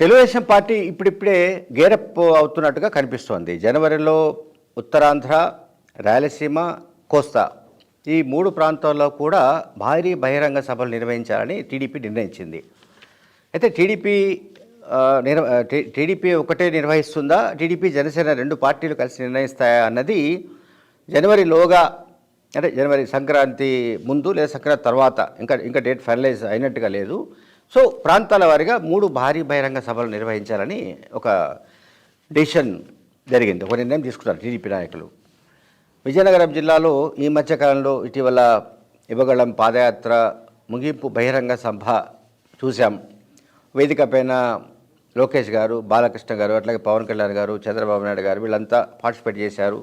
Telugu Desam party ఇప్పుడిప్పుడే gear up అవుతున్నట్టుగా కనిపిస్తోంది. జనవరిలో ఉత్తరాంధ్ర రాయలసీమ కోస్తా ఈ మూడు ప్రాంతాల్లో కూడా భారీ బహిరంగ సభలు నిర్వహించాలని టీడీపీ నిర్ణయించింది. అయితే టీడీపీ నిర్వ టీ- టీడీపీ ఒకటే నిర్వహిస్తుందా? టీడీపీ జనసేన రెండు పార్టీలు కలిసి నిర్ణయిస్తాయా అన్నది జనవరిలోగా అంటే జనవరి సంక్రాంతి ముందు లేదా సంక్రాంతి తర్వాత ఇంకా ఇంకా డేట్ ఫైనలైజ్ అయినట్టుగా లేదు. సో ప్రాంతాల వారీగా మూడు భారీ బహిరంగ సభలు నిర్వహించాలని ఒక డిసిషన్ జరిగింది. ఒక నిర్ణయం తీసుకున్నారు టీడీపీ నాయకులు. విజయనగరం జిల్లాలో ఈ మధ్యకాలంలో ఇటీవల ఇవ్వగళం పాదయాత్ర ముగింపు బహిరంగ సభ చూశాం. వేదిక పైన లోకేష్ గారు బాలకృష్ణ గారు అట్లాగే పవన్ కళ్యాణ్ గారు చంద్రబాబు నాయుడు గారు వీళ్ళంతా పార్టిసిపేట్ చేశారు.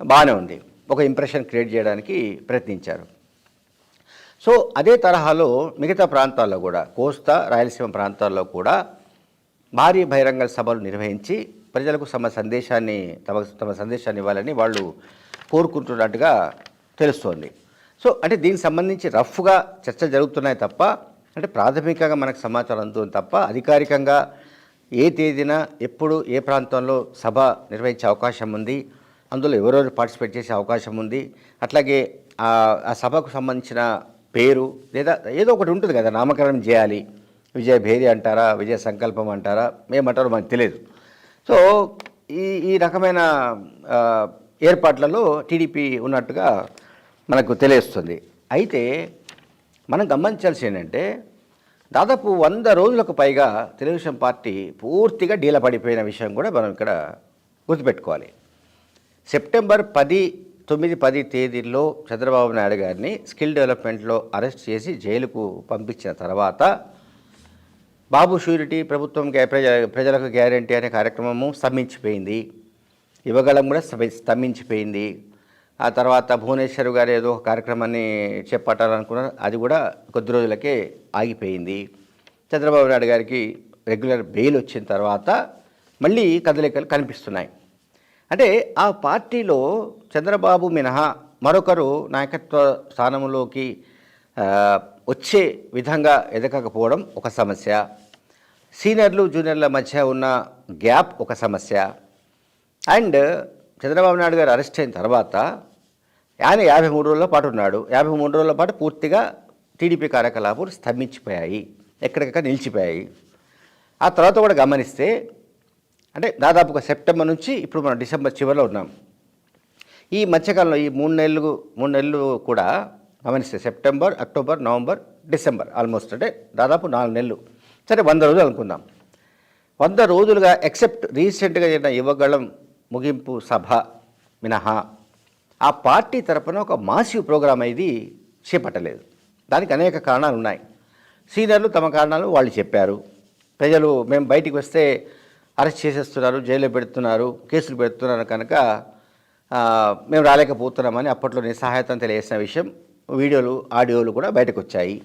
బాగానే ఉంది. ఒక ఇంప్రెషన్ క్రియేట్ చేయడానికి ప్రయత్నించారు. సో అదే తరహాలో మిగతా ప్రాంతాల్లో కూడా కోస్తా రాయలసీమ ప్రాంతాల్లో కూడా భారీ బహిరంగ సభలు నిర్వహించి ప్రజలకు తమ సందేశాన్ని తమ తమ సందేశాన్ని ఇవ్వాలని వాళ్ళు కోరుకుంటున్నట్టుగా తెలుస్తోంది. సో అంటే దీనికి సంబంధించి రఫ్గా చర్చలు జరుగుతున్నాయి తప్ప అంటే ప్రాథమికంగా మనకు సమాచారం అందుతుంది తప్ప అధికారికంగా ఏ తేదీన ఎప్పుడు ఏ ప్రాంతంలో సభ నిర్వహించే అవకాశం ఉంది అందులో ఎవరెవరు పార్టిసిపేట్ చేసే అవకాశం ఉంది అట్లాగే ఆ సభకు సంబంధించిన పేరు లేదా ఏదో ఒకటి ఉంటుంది కదా నామకరణం చేయాలి. విజయ భేరి అంటారా విజయ సంకల్పం అంటారా ఏమంటారో మనకు తెలియదు. సో ఈ ఈ రకమైన ఏర్పాట్లలో టీడీపీ ఉన్నట్టుగా మనకు తెలియస్తుంది. అయితే మనం గమనించాల్సి ఏంటంటే దాదాపు వంద రోజులకు పైగా తెలుగుదేశం పార్టీ పూర్తిగా డీల పడిపోయిన విషయం కూడా మనం ఇక్కడ గుర్తుపెట్టుకోవాలి. సెప్టెంబర్ పది తొమ్మిది పది తేదీల్లో చంద్రబాబు నాయుడు గారిని స్కిల్ డెవలప్మెంట్లో అరెస్ట్ చేసి జైలుకు పంపించిన తర్వాత బాబు షూరిటీ ప్రభుత్వం గ్యా- ప్రజ ప్రజలకు గ్యారంటీ అనే కార్యక్రమము స్తంభించిపోయింది ఇవ్వగలం కూడా స్తంభించిపోయింది. ఆ తర్వాత భువనేశ్వర్ గారు ఏదో ఒక కార్యక్రమాన్ని చేపట్టాలనుకున్నారు. అది కూడా కొద్ది రోజులకే ఆగిపోయింది. చంద్రబాబు నాయుడు గారికి రెగ్యులర్ బెయిల్ వచ్చిన తర్వాత మళ్ళీ కదలికలు కనిపిస్తున్నాయి. అంటే ఆ పార్టీలో చంద్రబాబు మినహా మరొకరు నాయకత్వ స్థానంలోకి వచ్చే విధంగా ఎదగకపోవడం ఒక సమస్య. సీనియర్లు జూనియర్ల మధ్య ఉన్న గ్యాప్ ఒక సమస్య. అండ్ చంద్రబాబు నాయుడు గారు అరెస్ట్ అయిన తర్వాత ఆయన యాభై మూడు రోజుల పాటు ఉన్నాడు. యాభై మూడు రోజుల పాటు పూర్తిగా టీడీపీ కార్యకలాపాలు స్తంభించిపోయాయి. ఎక్కడికక్కడ నిలిచిపోయాయి. ఆ తర్వాత కూడా గమనిస్తే అంటే దాదాపుగా సెప్టెంబర్ నుంచి ఇప్పుడు మనం డిసెంబర్ చివరిలో ఉన్నాం. ఈ మధ్యకాలంలో ఈ మూడు నెలలు మూడు నెలలు కూడా గమనిస్తే September October November December almost అంటే దాదాపు నాలుగు నెలలు. సరే వంద రోజులు అనుకుందాం. వంద రోజులుగా ఎక్సెప్ట్ రీసెంట్గా జరిగిన యువగళం ముగింపు సభ మినహా ఆ పార్టీ తరపున ఒక మాసివ్ ప్రోగ్రామ్ అనేది చేపట్టలేదు. దానికి అనేక కారణాలు ఉన్నాయి. సీనియర్లు తమ కారణాలు వాళ్ళు చెప్పారు. ప్రజలు మేము బయటికి వస్తే అరెస్ట్ చేసేస్తున్నారు జైల్లో పెడుతున్నారు కేసులు పెడుతున్నారు కనుక మేము రాలేకపోతున్నామని అప్పట్లో నిస్సహాయతను తెలియజేసిన విషయం. వీడియోలు ఆడియోలు కూడా బయటకు వచ్చాయి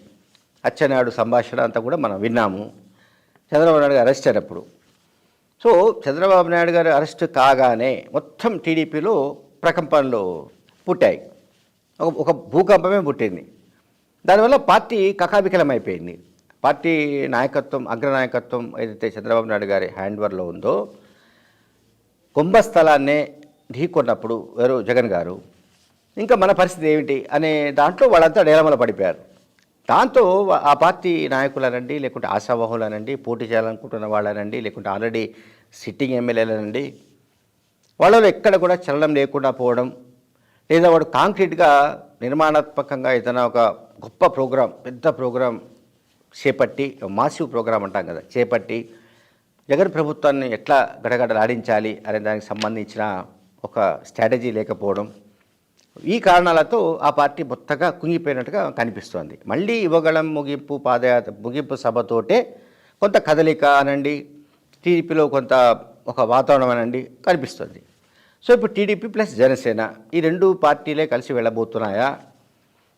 అచ్చెన్నాయుడు సంభాషణ అంతా కూడా మనం విన్నాము. చంద్రబాబు నాయుడు గారు అరెస్ట్ అయినప్పుడు. సో చంద్రబాబు నాయుడు గారు అరెస్ట్ కాగానే మొత్తం టీడీపీలో ప్రకంపనలు పుట్టాయి. ఒక ఒక భూకంపమే పుట్టింది. దానివల్ల పార్టీ కకాబికలం అయిపోయింది పార్టీ నాయకత్వం అగ్రనాయకత్వం ఏదైతే చంద్రబాబు నాయుడు గారి హ్యాండ్వర్లో ఉందో కుంభస్థలాన్నే ఢీకొన్నప్పుడు ఎవరు? జగన్ గారు. ఇంకా మన పరిస్థితి ఏమిటి? అనే దాంట్లో వాళ్ళంతా డేలమల పడిపోయారు. దాంతో ఆ పార్టీ నాయకులనండి లేకుంటే ఆశావాహులనండి పోటీ చేయాలనుకుంటున్న వాళ్ళనండి లేకుంటే ఆల్రెడీ సిట్టింగ్ ఎమ్మెల్యేలనండి వాళ్ళలో ఎక్కడ కూడా చలనం లేకుండా పోవడం లేదా వాడు కాంక్రీట్గా నిర్మాణాత్మకంగా ఏదైనా ఒక గొప్ప ప్రోగ్రాం పెద్ద ప్రోగ్రాం చేపట్టి మాసివ్ ప్రోగ్రాం అంటాం కదా చేపట్టి జగన్ ప్రభుత్వాన్ని ఎట్లా గడగడలాడించాలి అనే దానికి సంబంధించిన ఒక స్ట్రాటజీ లేకపోవడం ఈ కారణాలతో ఆ పార్టీ మొత్తగా కుంగిపోయినట్టుగా కనిపిస్తోంది. మళ్ళీ ఇవ్వగలం ముగింపు పాదయాత్ర ముగింపు సభతోటే కొంత కదలిక అనండి టీడీపీలో కొంత ఒక వాతావరణం అనండి కనిపిస్తుంది. సో ఇప్పుడు టీడీపీ ప్లస్ జనసేన ఈ రెండు పార్టీలే కలిసి వెళ్ళబోతున్నాయా?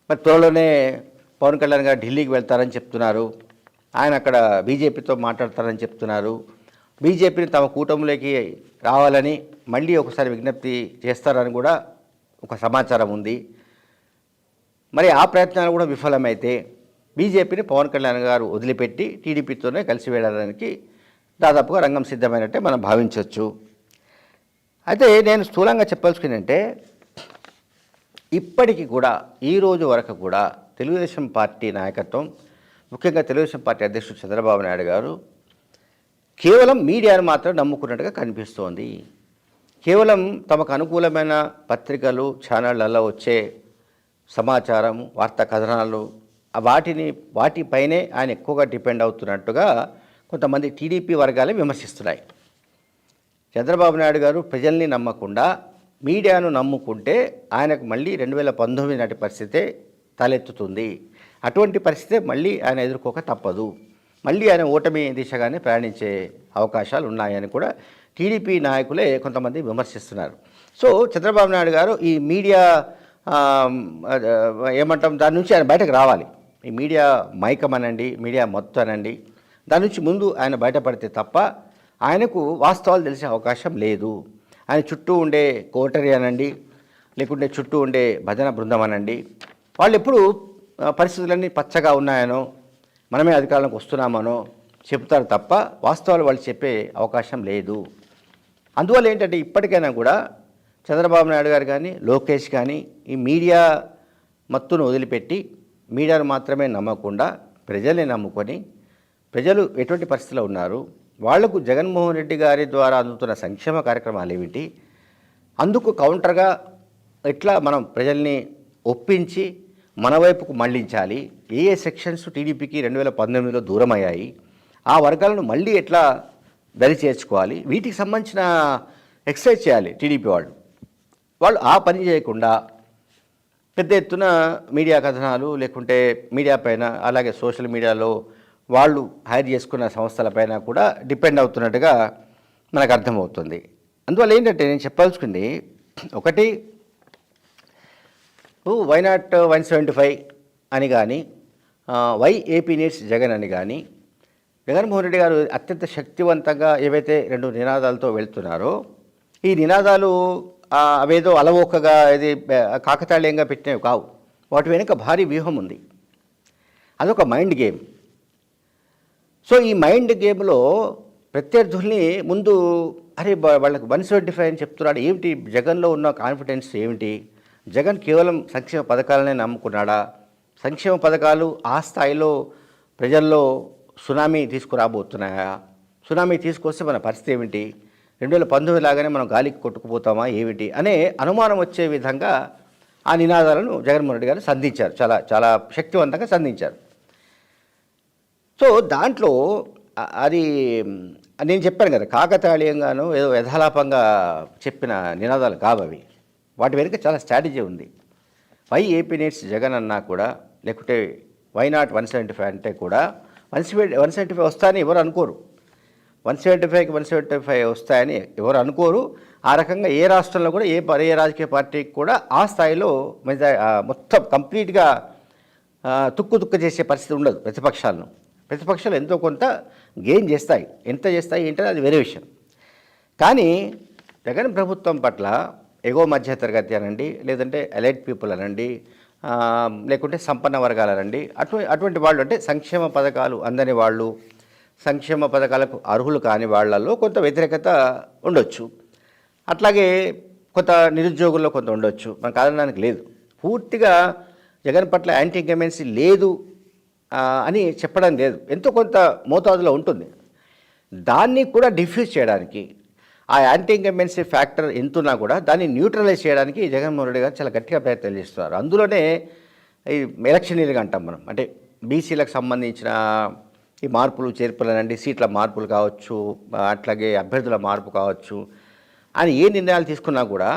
మరి త్వరలోనే పవన్ కళ్యాణ్ గారు ఢిల్లీకి వెళ్తారని చెప్తున్నారు. ఆయన అక్కడ బీజేపీతో మాట్లాడతారని చెప్తున్నారు. బీజేపీని తమ కూటమిలోకి రావాలని మళ్ళీ ఒకసారి విజ్ఞప్తి చేస్తారని కూడా ఒక సమాచారం ఉంది. మరి ఆ ప్రయత్నాలు కూడా విఫలమైతే బీజేపీని పవన్ కళ్యాణ్ గారు వదిలిపెట్టి టీడీపీతోనే కలిసి వెళ్ళడానికి దాదాపుగా రంగం సిద్ధమైనట్టే మనం భావించవచ్చు అయితే నేను స్థూలంగా చెప్పాల్సుకుందంటే ఇప్పటికీ కూడా ఈ రోజు వరకు కూడా తెలుగుదేశం పార్టీ నాయకత్వం ముఖ్యంగా తెలుగుదేశం పార్టీ అధ్యక్షుడు చంద్రబాబు నాయుడు గారు కేవలం మీడియాను మాత్రం నమ్ముకున్నట్టుగా కనిపిస్తోంది. కేవలం తమకు అనుకూలమైన పత్రికలు ఛానళ్ళలో వచ్చే సమాచారం వార్తా కథనాలు వాటిని వాటిపైనే ఆయన ఎక్కువగా డిపెండ్ అవుతున్నట్టుగా కొంతమంది టీడీపీ వర్గాలే విమర్శిస్తున్నాయి. చంద్రబాబు నాయుడు గారు ప్రజల్ని నమ్మకుండా మీడియాను నమ్ముకుంటే ఆయనకు మళ్ళీ రెండు వేల పంతొమ్మిది నాటి పరిస్థితే తలెత్తుతుంది. అటువంటి పరిస్థితే మళ్ళీ ఆయన ఎదుర్కోక తప్పదు. మళ్ళీ ఆయన ఓటమి దిశగానే ప్రయాణించే అవకాశాలు ఉన్నాయని కూడా టీడీపీ నాయకులే కొంతమంది విమర్శిస్తున్నారు. సో చంద్రబాబు నాయుడు గారు ఈ మీడియా ఏమంటాం దాని నుంచి ఆయన బయటకు రావాలి. ఈ మీడియా మైకం అనండి మీడియా మొత్తం అనండి. దాని నుంచి ముందు ఆయన బయటపడితే తప్ప ఆయనకు వాస్తవాలు తెలిసే అవకాశం లేదు. ఆయన చుట్టూ ఉండే కోటరీ అనండి లేకుంటే చుట్టూ ఉండే భజన బృందం అనండి వాళ్ళు ఎప్పుడు పరిస్థితులన్నీ పచ్చగా ఉన్నాయనో మనమే అధికారంలోకి వస్తున్నామనో చెప్తారు తప్ప వాస్తవాలు వాళ్ళు చెప్పే అవకాశం లేదు. అందువల్ల ఏంటంటే ఇప్పటికైనా కూడా చంద్రబాబు నాయుడు గారు కానీ లోకేష్ కానీ ఈ మీడియా మత్తును వదిలిపెట్టి మీడియాను మాత్రమే నమ్మకుండా ప్రజల్ని నమ్ముకొని ప్రజలు ఎటువంటి పరిస్థితిలో ఉన్నారు వాళ్ళకు జగన్మోహన్ రెడ్డి గారి ద్వారా అందుతున్న సంక్షేమ కార్యక్రమాలు ఏమిటి అందుకు కౌంటర్గా ఎట్లా మనం ప్రజల్ని ఒప్పించి మన వైపుకు మళ్ళించాలి. ఏ ఏ సెక్షన్స్ టీడీపీకి రెండు వేల పంతొమ్మిదిలో దూరం అయ్యాయి ఆ వర్గాలను మళ్ళీ ఎట్లా దరి చేర్చుకోవాలి? వీటికి సంబంధించిన ఎక్సర్సైజ్ చేయాలి టీడీపీ వాళ్ళు. వాళ్ళు ఆ పని చేయకుండా పెద్ద ఎత్తున మీడియా కథనాలు లేకుంటే మీడియా పైన అలాగే సోషల్ మీడియాలో వాళ్ళు హైర్ చేసుకున్న సంస్థలపైన కూడా డిపెండ్ అవుతున్నట్టుగా మనకు అర్థమవుతుంది. అందువల్ల ఏంటంటే నేను చెప్పాల్సింది ఒకటి why not one seventy five అని కానీ వై ఏపీ నీడ్స్ జగన్ అని కానీ జగన్మోహన్ రెడ్డి గారు అత్యంత శక్తివంతంగా ఏవైతే రెండు నినాదాలతో వెళ్తున్నారో ఈ నినాదాలు అవేదో అలవోకగా ఇది కాకతాళీయంగా పెట్టినవి కావు. వాటి వెనుక భారీ వ్యూహం ఉంది. అదొక మైండ్ గేమ్ సో ఈ మైండ్ గేమ్లో ప్రత్యర్థుల్ని ముందు అరే వాళ్ళకి వన్ సెవెంటీ ఫైవ్ అని చెప్తున్నాడు ఏమిటి జగన్లో ఉన్న కాన్ఫిడెన్స్ ఏమిటి? జగన్ కేవలం సంక్షేమ పథకాలనే నమ్ముకున్నాడా? సంక్షేమ పథకాలు ఆ స్థాయిలో ప్రజల్లో సునామీ తీసుకురాబోతున్నాయా? సునామీ తీసుకొస్తే మన పరిస్థితి ఏమిటి? రెండు వేల పంతొమ్మిది లాగానే మనం గాలికి కొట్టుకుపోతామా? ఏమిటి? అనే అనుమానం వచ్చే విధంగా ఆ నినాదాలను జగన్మోహన్ రెడ్డి గారు సంధించారు. చాలా చాలా శక్తివంతంగా సంధించారు. సో దాంట్లో అది నేను చెప్పాను కదా కాకతాళీయంగాను ఏదో యథాలాపంగా చెప్పిన నినాదాలు కావవి. వాటి వెనుక చాలా స్ట్రాటజీ ఉంది. వై ఏపీ నీడ్స్ జగన్ అన్నా కూడా లేకుంటే why not one seventy five అంటే కూడా one seventy one seventy five వస్తాయని ఎవరు అనుకోరు. వన్ సెవెంటీ ఫైవ్కి వన్ సెవెంటీ ఫైవ్ వస్తాయని ఎవరు అనుకోరు. ఆ రకంగా ఏ రాష్ట్రంలో కూడా ఏ ఏ రాజకీయ పార్టీకి కూడా ఆ స్థాయిలో మొత్తం కంప్లీట్గా తుక్కు తుక్కు చేసే పరిస్థితి ఉండదు ప్రతిపక్షాలను. ప్రతిపక్షాలు ఎంతో కొంత గెయిన్ చేస్తాయి. ఎంత చేస్తాయి ఏంటంటే అది వేరే విషయం. కానీ జగన్ ప్రభుత్వం పట్ల ఎగో మధ్య తరగతి అనండి లేదంటే ఎలైట్ పీపుల్ అనండి లేకుంటే సంపన్న వర్గాలు అనండి. అటు అటువంటి వాళ్ళు అంటే సంక్షేమ పథకాలు అందని వాళ్ళు సంక్షేమ పథకాలకు అర్హులు కాని వాళ్ళల్లో కొంత వ్యతిరేకత ఉండొచ్చు. అట్లాగే కొంత నిరుద్యోగుల్లో కొంత ఉండొచ్చు మనం కాదనడానికి లేదు. పూర్తిగా జగన్ పట్ల యాంటీ ఇంకమెన్సీ లేదు అని చెప్పడం లేదు. ఎంతో కొంత మోతాదులో ఉంటుంది. దాన్ని కూడా డిఫ్యూజ్ చేయడానికి ఆ యాంటీ ఇంకమెన్సీ ఫ్యాక్టర్ ఎంతున్నా కూడా దాన్ని న్యూట్రలైజ్ చేయడానికి జగన్మోహన్ రెడ్డి గారు చాలా గట్టిగా ప్రయత్నాలు చేస్తున్నారు. అందులోనే ఈ ఎలక్షనీలుగా అంటాం మనం. అంటే బీసీలకు సంబంధించిన ఈ మార్పులు చేర్పులు అనండి సీట్ల మార్పులు కావచ్చు అట్లాగే అభ్యర్థుల మార్పు కావచ్చు అని ఏ నిర్ణయాలు తీసుకున్నా కూడా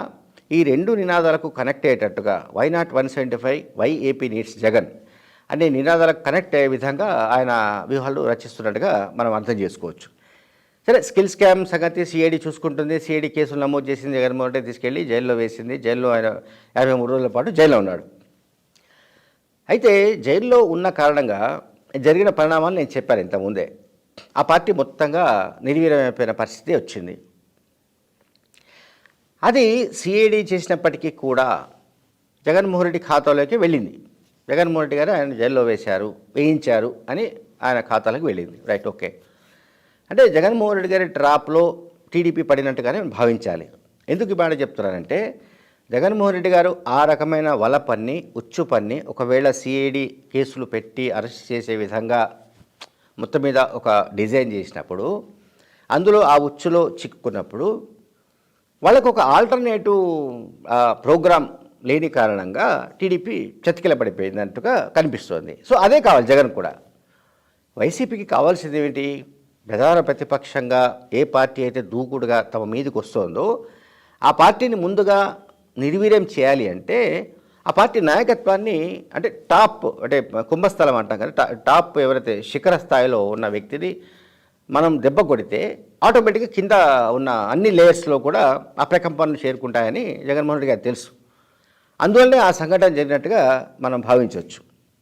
ఈ రెండు నినాదాలకు కనెక్ట్ అయ్యేటట్టుగా why not one seventy five why AP needs Jagan అనే నినాదాలకు కనెక్ట్ అయ్యే విధంగా ఆయన వ్యూహాలు రచిస్తున్నట్టుగా మనం అర్థం చేసుకోవచ్చు. సరే స్కిల్ స్కామ్ సంగతి సిఐడి చూసుకుంటుంది. సిఐడి కేసులు నమోదు చేసింది జగన్మోహన్ రెడ్డి తీసుకెళ్ళి జైల్లో వేసింది. జైల్లో ఆయన యాభై మూడు రోజుల పాటు జైల్లో ఉన్నాడు. అయితే జైల్లో ఉన్న కారణంగా జరిగిన పరిణామాలు నేను చెప్పాను ఇంతకుముందే. ఆ పార్టీ మొత్తంగా నిర్వీర్యమైపోయిన పరిస్థితి వచ్చింది. అది సిఐడి చేసినప్పటికీ కూడా జగన్మోహన్ రెడ్డి ఖాతాలోకి వెళ్ళింది. జగన్మోహన్ రెడ్డి గారు ఆయన జైల్లో వేశారు వేయించారు అని ఆయన ఖాతాలకు వెళ్ళింది. Right okay. అంటే జగన్మోహన్ రెడ్డి గారి ట్రాప్లో టీడీపీ పడినట్టుగానే భావించాలి. ఎందుకు ఇబ్బంది చెప్తున్నానంటే జగన్మోహన్ రెడ్డి గారు ఆ రకమైన వల పన్ని ఉచ్చు పన్ని ఒకవేళ సిఐడి కేసులు పెట్టి అరెస్ట్ చేసే విధంగా మొత్తం మీద ఒక డిజైన్ చేసినప్పుడు అందులో ఆ ఉచ్చులో చిక్కుకున్నప్పుడు వాళ్ళకు ఒక ఆల్టర్నేటివ్ ప్రోగ్రామ్ లేని కారణంగా టీడీపీ చతికిల పడిపోయిందంటుగా కనిపిస్తోంది. సో అదే కావాలి జగన్ కూడా. వైసీపీకి కావాల్సింది ఏమిటి ప్రధాన ప్రతిపక్షంగా ఏ పార్టీ అయితే దూకుడుగా తమ మీదకి వస్తుందో ఆ పార్టీని ముందుగా నిర్వీర్యం చేయాలి అంటే ఆ పార్టీ నాయకత్వాన్ని అంటే టాప్ అంటే కుంభస్థలం అంటాం కదా టాప్ ఎవరైతే శిఖర స్థాయిలో ఉన్న వ్యక్తిని మనం దెబ్బ కొడితే ఆటోమేటిక్గా కింద ఉన్న అన్ని లేయర్స్లో కూడా అప్రకంపనలు చేరుకుంటాయని జగన్మోహన్ రెడ్డి గారు తెలుసు. అందువల్లనే ఆ సంఘటన జరిగినట్టుగా మనం భావించవచ్చు.